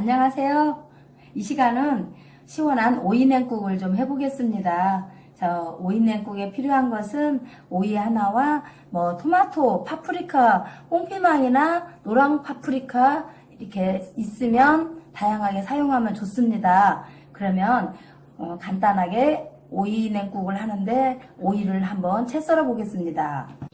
안녕하세요. 이 시간은 시원한 오이 냉국을 좀 해보겠습니다. 저 오이 냉국에 필요한 것은 오이 하나와 뭐 토마토, 파프리카, 홍피망이나 노랑 파프리카 이렇게 있으면 다양하게 사용하면 좋습니다. 그러면 어, 간단하게 오이 냉국을 하는데 오이를 한번 채 썰어 보겠습니다.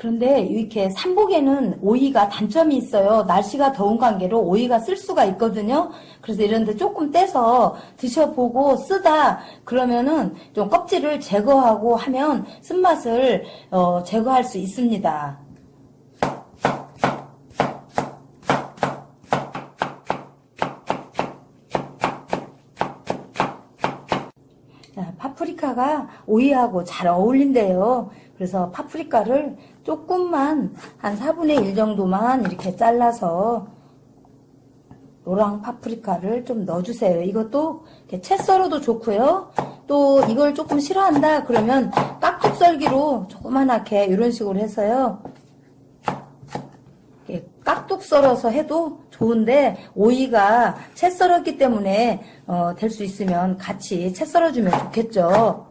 그런데 이렇게 삼복에는 오이가 단점이 있어요. 날씨가 더운 관계로 오이가 쓸 수가 있거든요. 그래서 이런데 조금 떼서 드셔보고 쓰다 그러면은 좀 껍질을 제거하고 하면 쓴맛을 어, 제거할 수 있습니다. 자, 파프리카가 오이하고 잘 어울린대요. 그래서 파프리카를 조금만 한 4분의 1 정도만 이렇게 잘라서 노랑 파프리카를 좀 넣어주세요. 이것도 채 썰어도 좋고요. 또 이걸 조금 싫어한다 그러면 깍둑 썰기로 조그만하게 이런 식으로 해서요. 깍둑 썰어서 해도 좋은데 오이가 채 썰었기 때문에 어, 될 수 있으면 같이 채 썰어주면 좋겠죠.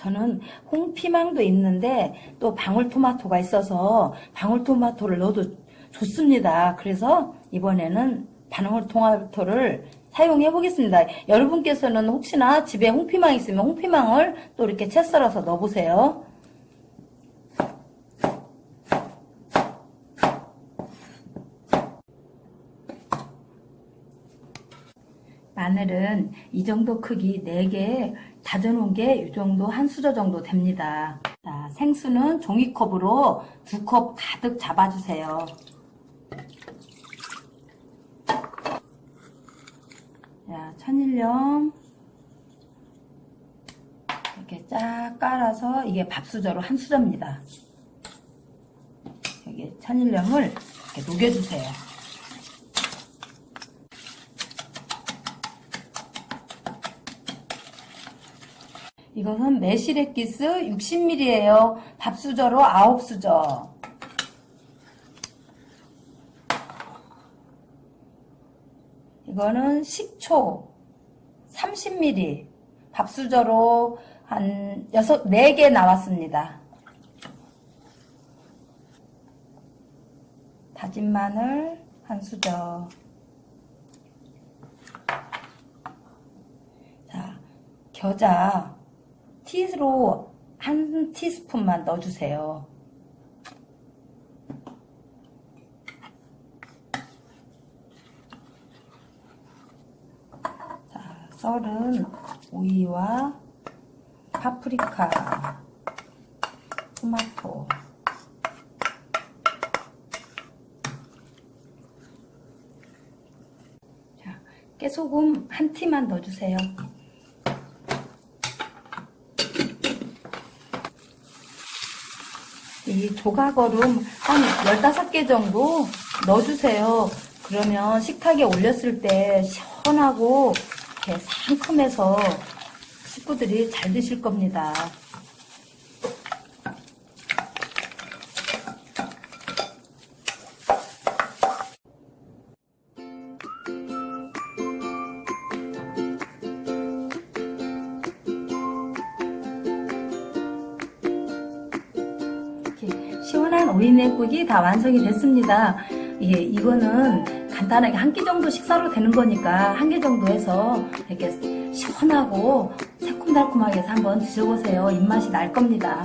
저는 홍피망도 있는데 또 방울토마토가 있어서 방울토마토를 넣어도 좋습니다. 그래서 이번에는 방울토마토를 사용해 보겠습니다. 여러분께서는 혹시나 집에 홍피망 있으면 홍피망을 또 이렇게 채 썰어서 넣어 보세요. 마늘은 이 정도 크기 4개 다져놓은 게 이 정도 한 수저 정도 됩니다. 자, 생수는 종이컵으로 두 컵 가득 잡아주세요. 자, 천일염 이렇게 쫙 깔아서 이게 밥수저로 한 수저입니다. 여기 천일염을 이렇게 녹여주세요. 이것은 매실액기스 60ml예요. 밥수저로 9수저. 이거는 식초 30ml. 밥수저로 한 6, 4개 나왔습니다. 다진 마늘 한 수저. 자, 겨자 티로 한 티스푼만 넣어주세요. 자, 썰은 오이와 파프리카, 토마토, 자, 깨소금 한 티만 넣어주세요. 이 조각얼음 한 15개 정도 넣어주세요. 그러면 식탁에 올렸을 때 시원하고 상큼해서 식구들이 잘 드실 겁니다. 오이냉국이 다 완성이 됐습니다. 이게 이거는 간단하게 한 끼 정도 식사로 되는 거니까 한개 정도 해서 이렇게 시원하고 새콤달콤하게 해서 한번 드셔보세요. 입맛이 날 겁니다.